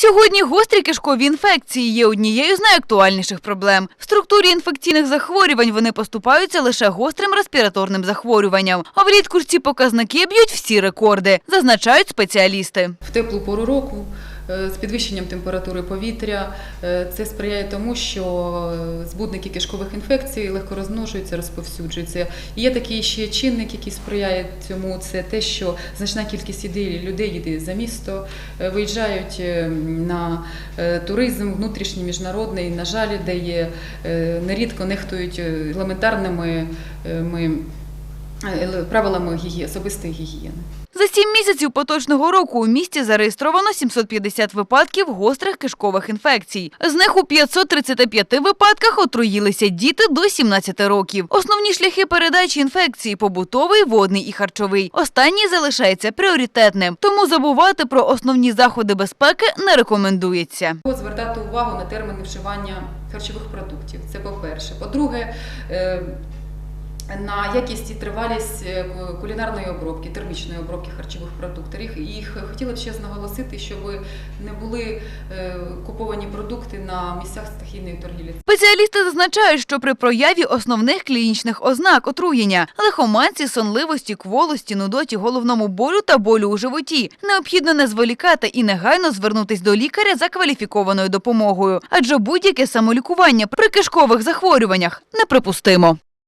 Сьогодні гострі кишкові інфекції є однією з найактуальніших проблем. В структурі інфекційних захворювань вони поступаються лише гострим респіраторним захворюванням. А влітку ж ці показники б'ють всі рекорди, зазначають спеціалісти. В теплу пору року з підвищенням температури повітря е, це сприяє тому, що е, збудники кишкових інфекцій легко розмножуються, розповсюджуються. І є такий ще чинник, який сприяє цьому. Це те, що значна кількість ідей людей їде за місто, е, виїжджають е, на е, туризм внутрішній, міжнародний. На жаль, де є е, нерідко нехтують е, елементарними е, ми, е, правилами особистої гігієни. Сім місяців поточного року у місті зареєстровано 750 випадків гострих кишкових інфекцій. З них у 535 випадках отруїлися діти до 17 років. Основні шляхи передачі інфекції – побутовий, водний і харчовий. Останній залишається пріоритетним, тому забувати про основні заходи безпеки не рекомендується. Звертати увагу на терміни вживання харчових продуктів. Це по-перше. По-друге, е, на якість і тривалість е, кулінарної обробки, термічної обробки харчових продуктів. Їх хотіла б ще наголосити, щоб не були е, куповані продукти на місцях стихійної торгівлі. Спеціалісти зазначають, що при прояві основних клінічних ознак отруєння – лихоманці, сонливості, кволості, нудоті, головному болю та болю у животі – необхідно не зволікати і негайно звернутись до лікаря за кваліфікованою допомогою, адже будь-яке самолікування при кишкових захворюваннях неприпустимо.